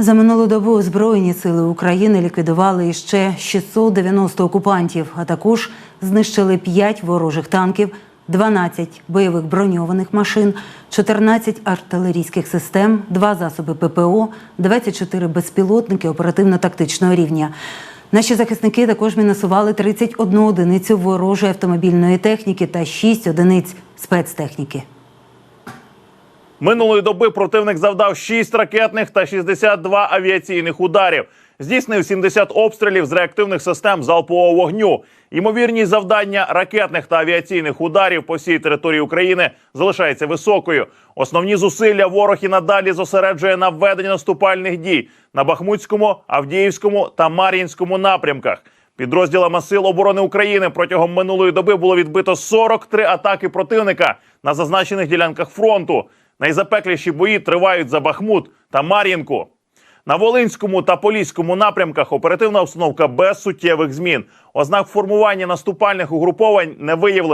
За минулу добу Збройні сили України ліквідували іще 690 окупантів, а також знищили 5 ворожих танків, 12 бойових броньованих машин, 14 артилерійських систем, 2 засоби ППО, 24 безпілотники оперативно-тактичного рівня. Наші захисники також мінусували 31 одиницю ворожої автомобільної техніки та 6 одиниць спецтехніки. Минулої доби противник завдав 6 ракетних та 62 авіаційних ударів. Здійснив 70 обстрілів з реактивних систем залпового вогню. Ймовірність завдання ракетних та авіаційних ударів по всій території України залишається високою. Основні зусилля ворог і надалі зосереджує на введенні наступальних дій на Бахмутському, Авдіївському та Мар'їнському напрямках. Підрозділами Сил оборони України протягом минулої доби було відбито 43 атаки противника на зазначених ділянках фронту. Найзапекліші бої тривають за Бахмут та Мар'їнку. На Волинському та Поліському напрямках оперативна обстановка без суттєвих змін. Ознак формування наступальних угруповань не виявлено.